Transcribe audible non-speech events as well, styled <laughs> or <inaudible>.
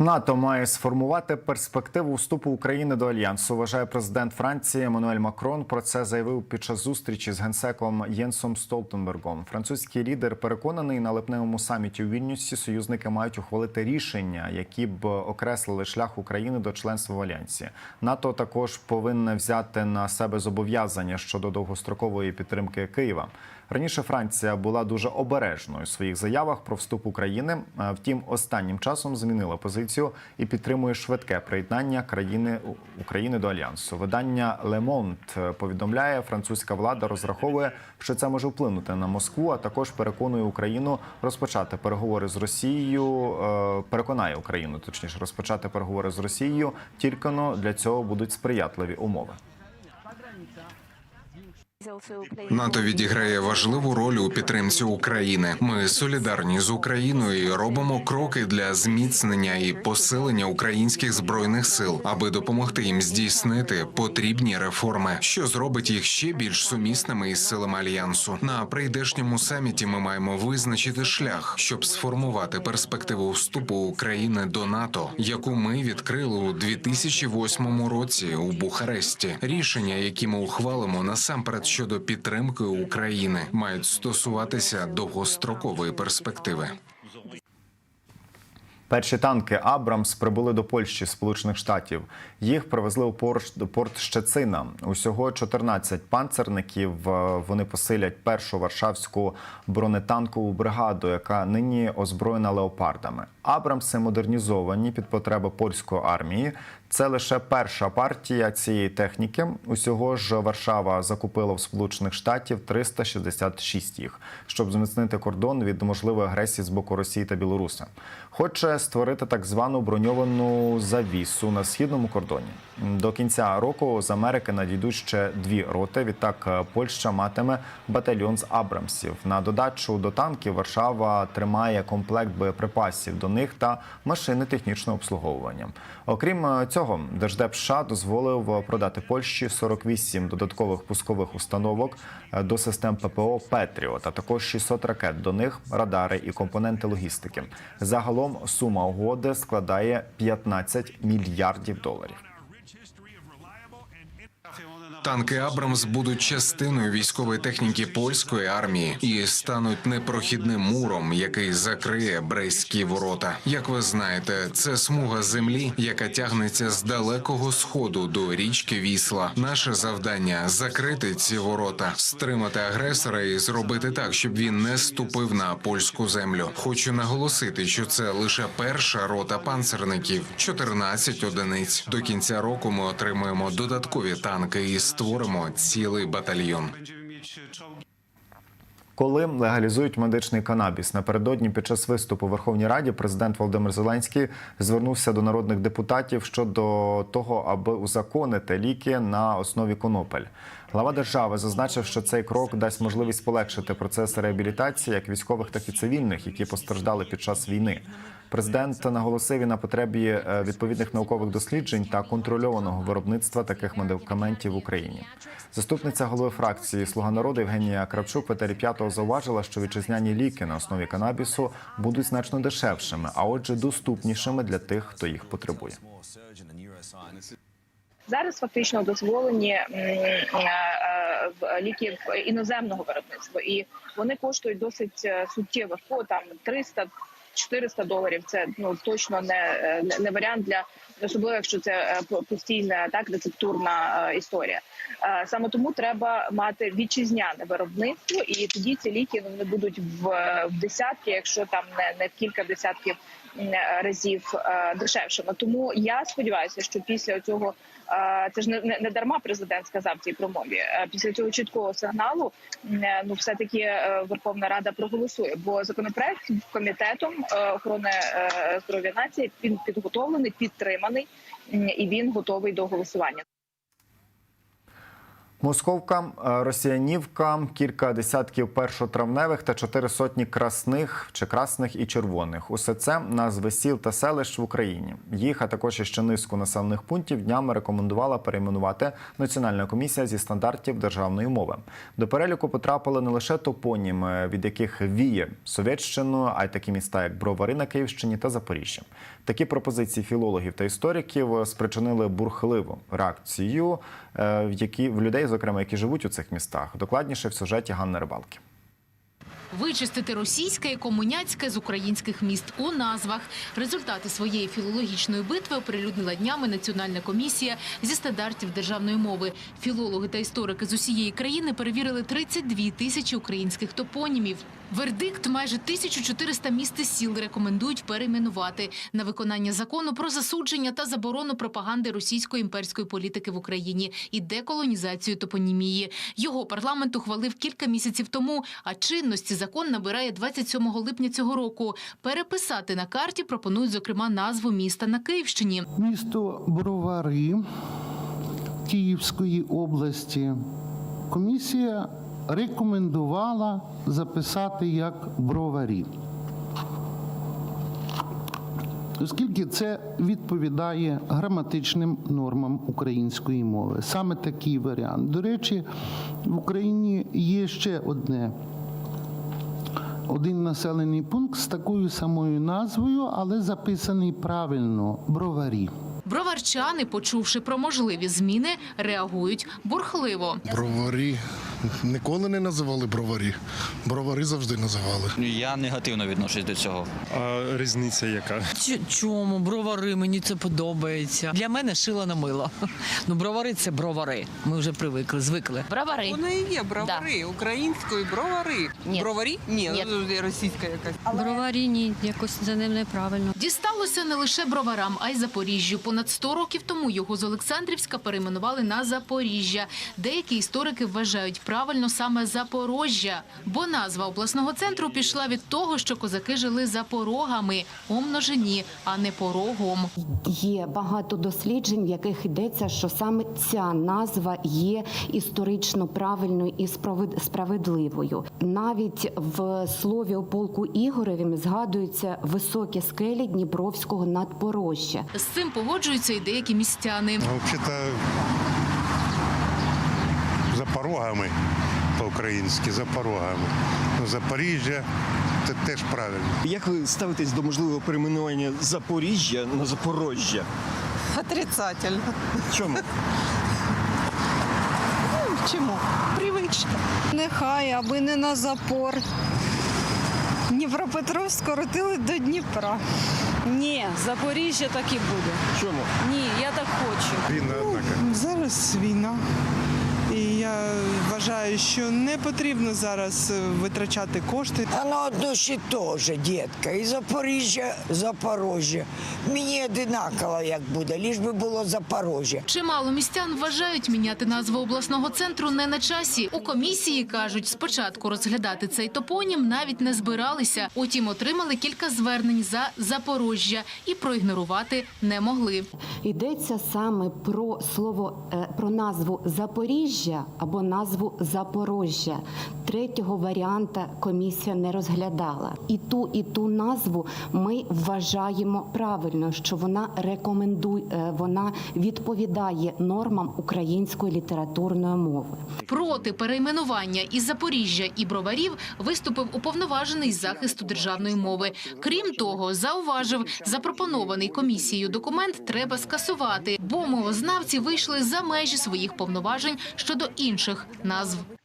НАТО має сформувати перспективу вступу України до альянсу. Вважає президент Франції Еммануель Макрон. Про це заявив під час зустрічі з генсеком Єнсом Столтенбергом. Французький лідер переконаний на липневому саміті у Вільнюсі. Союзники мають ухвалити рішення, які б окреслили шлях України до членства в альянсі. НАТО також повинне взяти на себе зобов'язання щодо довгострокової підтримки Києва. Раніше Франція була дуже обережною у своїх заявах про вступ України. Втім, останнім часом змінила позицію і підтримує швидке приєднання країни України до альянсу. Видання Le Monde повідомляє, французька влада розраховує, що це може вплинути на Москву, а також переконує Україну розпочати переговори з Росією. е, Переконає Україну, точніше, розпочати переговори з Росією. Тільки но для цього будуть сприятливі умови. НАТО відіграє важливу роль у підтримці України. Ми солідарні з Україною і робимо кроки для зміцнення і посилення українських збройних сил, аби допомогти їм здійснити потрібні реформи, що зробить їх ще більш сумісними із силами альянсу. На прийдешньому саміті ми маємо визначити шлях, щоб сформувати перспективу вступу України до НАТО, яку ми відкрили у 2008 році у Бухаресті. Рішення, які ми ухвалимо насамперед щодо підтримки України, мають стосуватися довгострокової перспективи. Перші танки Абрамс прибули до Польщі Сполучених Штатів. Їх привезли у порт, Щецина. Усього 14 панцерників. Е, Вони посилять першу варшавську бронетанкову бригаду, яка нині озброєна леопардами. Абрамси модернізовані під потреби польської армії. Це лише перша партія цієї техніки. Усього ж Варшава закупила в Сполучених Штатів 366 їх, щоб зміцнити кордон від можливої агресії з боку Росії та Білоруси. Хоче створити так звану броньовану завісу на східному кордоні. До кінця року з Америки надійдуть ще дві роти. Відтак е, Польща матиме батальйон з Абрамсів. На додачу до танків Варшава тримає комплект боєприпасів до них та машини технічного обслуговування. Окрім е, цього, Держдеп США дозволив продати Польщі 48 додаткових пускових установок е, до систем ППО Петріот, а також 600 ракет до них, радари і компоненти логістики. Загалом сума угоди складає 15 мільярдів доларів. Танки Абрамс будуть частиною військової техніки польської армії і стануть непрохідним муром, який закриє Брестські ворота. Як ви знаєте, це смуга землі, яка тягнеться з далекого сходу до річки Вісла. Наше завдання закрити ці ворота, стримати агресора і зробити так, щоб він не ступив на польську землю. Хочу наголосити, що це лише перша рота панцерників, 14 одиниць. До кінця року ми отримаємо додаткові танки і створимо цілий батальйон. Коли легалізують медичний канабіс напередодні під час виступу у Верховній Раді, президент Володимир Зеленський звернувся до народних депутатів щодо того, аби узаконити ліки на основі конопель. Глава держави зазначив, що цей крок дасть можливість полегшити процес реабілітації як військових, так і цивільних, які постраждали під час війни. Президент наголосив і на потребі е, відповідних наукових досліджень та контрольованого виробництва таких медикаментів в Україні. Заступниця голови фракції Слуга народу Євгенія Кравчук в етері п'ятого зауважила, що вітчизняні ліки на основі канабісу будуть значно дешевшими, а отже, доступнішими для тих, хто їх потребує. Зараз фактично дозволені е, е, в- ліки іноземного виробництва, і вони коштують досить суттєво по там 300 400 доларів. Це ну точно не, е, не- варіант для особливо, якщо це е, постійна так рецептурна е, історія. Саме тому треба мати вітчизняне виробництво, і тоді ці ліки вони будуть в, в десятки, якщо там не, не в кілька десятків разів дешевшими. Тому я сподіваюся, що після цього це ж не, не, дарма президент сказав цій промові. Після цього чіткого сигналу ну все таки Верховна Рада проголосує, бо законопроект комітетом е, охорони е, здоров'я нації він підготовлений, підтриманий і він готовий до голосування. Московка, е, росіянівка, кілька десятків першотравневих та чотири сотні красних чи красних і червоних. Усе це назви сіл та селищ в Україні. Їх, а також іще низку населених пунктів днями рекомендувала перейменувати Національна комісія зі стандартів державної мови. До переліку потрапили не лише топоніми, від яких віє Совєтщиною, а й такі міста, як Бровари на Київщині та Запоріжжя. Такі пропозиції філологів та істориків спричинили бурхливу реакцію, е, в які в людей, зокрема, які живуть у цих містах. Докладніше в сюжеті Ганни Рибалки. Вичистити російське і комуняцьке з українських міст у назвах. Результати своєї філологічної битви оприлюднила днями Національна комісія зі стандартів державної мови. Філологи та історики з усієї країни перевірили 32 тисячі українських топонімів. Вердикт майже 1400 міст і сіл рекомендують перейменувати на виконання закону про засудження та заборону пропаганди російської імперської політики в Україні і деколонізацію топонімії. Його парламент ухвалив кілька місяців тому, а чинності закон набирає 27 липня цього року. Переписати на карті пропонують, зокрема, назву міста на Київщині. Місто Бровари Київської області комісія рекомендувала записати як броварі. Оскільки це відповідає граматичним нормам української мови. Саме такий варіант. До речі, в Україні є ще одне один населений пункт з такою самою назвою, але записаний правильно броварі. Броварчани, почувши про можливі зміни, реагують бурхливо. Броварі <laughs> ніколи не називали броварі. Бровари завжди називали. Я негативно відношусь до цього. А різниця яка? Чому бровари? Мені це подобається. Для мене шила на мило. <laughs> Ну, бровари це бровари. Ми вже привикли, звикли. Бровари. Воно і є бровари, українською бровари. Ні. Броварі? Ні, Ні. ну, російська якась. Броварі ні, якось за ним неправильно. Дісталося не лише броварам, а й Запоріжжю. Понад 100 років тому його з Олександрівська перейменували на Запоріжжя. Деякі історики вважають правильно саме Запорожжя, бо назва обласного центру пішла від того, що козаки жили за порогами у множині, а не порогом. Є багато досліджень, в яких йдеться, що саме ця назва є історично правильною і справед- справедливою. Навіть в слові о полку Ігоревім згадуються високі скелі Дніпровського надпорожжя. З цим погоджуються і деякі містяни. Взагалі за порогами по-українськи, за порогами. Ну, Запоріжжя це теж правильно. Як ви ставитесь до можливого перейменування Запоріжжя на Запорожжя? Отрицательно. Чому? Чому? Привично. Нехай, аби не на запор. Дніпропетровськ скоротили до Дніпра. Ні, Запоріжжя так і буде. Чому? Ні, я так хочу. Війна, однако. Зараз війна. Я вважаю, що не потрібно зараз е, витрачати кошти. А на одну ще теж, дітка. І Запоріжжя, Запорожжя. Мені одинаково, як буде, ліж би було Запорожжя. Чимало містян вважають міняти назву обласного центру не на часі. У комісії кажуть, спочатку розглядати цей топонім навіть не збиралися. Утім, отримали кілька звернень за Запорожжя і проігнорувати не могли. Йдеться саме про слово е, про назву Запоріжжя або назву Запорожжя. Третього варіанта комісія не розглядала. І ту, і ту назву ми вважаємо правильно, що вона рекомендує, е, вона відповідає нормам української літературної мови. Проти перейменування із Запоріжжя і Броварів виступив уповноважений захисту державної мови. Крім того, зауважив, запропонований комісією документ треба скасувати, бо мовознавці вийшли за межі своїх повноважень щодо інших назв.